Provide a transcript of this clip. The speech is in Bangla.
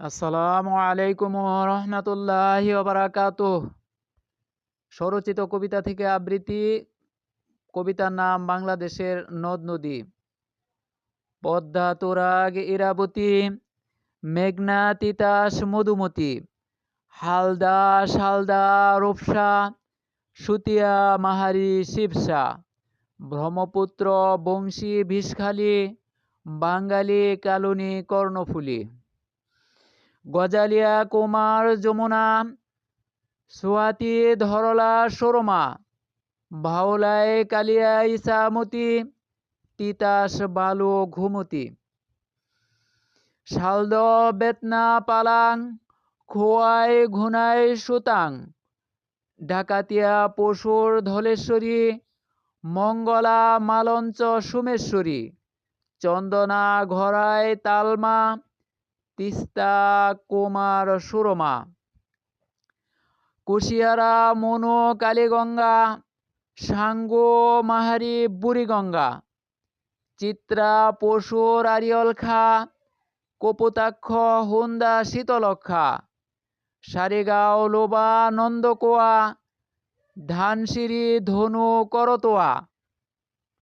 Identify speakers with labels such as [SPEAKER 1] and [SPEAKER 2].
[SPEAKER 1] আসসালামু আলাইকুম রহমতুল্লাহি বারাকাত স্বরচিত কবিতা থেকে আবৃত্তি। কবিতার নাম বাংলাদেশের নদ নদী। পদ্মা তোরাগ ইরাবতী, মেঘনা তিতাস মধুমতি, হালদা শালদা রূপসা, সুতিয়া মাহারি শিবসা, ব্রহ্মপুত্র বংশী বিষখালী বাঙালি কালনী কর্ণফুলী। গজালিয়া কুমার যমুনা সোয়াতি ধরলা সরমা, ভাওলাই কালিয়া ইসামতি তিতাস বালু ঘুমতি। শালদ বেতনা পালাং, খোয়াই ঘুনাই সুতাং, ডাকাতিয়া পশুর ধলেশ্বরী, মঙ্গলা মালঞ্চ সুমেশ্বরী, চন্দনা ঘরায় তালমা তিস্তা কুমার সুরমা। কুশিয়ারা মনু কালীগঙ্গা, সাঙ্গু মাহারি বুড়িগঙ্গা। চিত্রা পশুর আরিয়লখা কপুতাক্ষ হুন্দা শীতলক্ষা সারেগাঁও লোবা নন্দকোয়া ধানসিরি ধনু করতোয়া।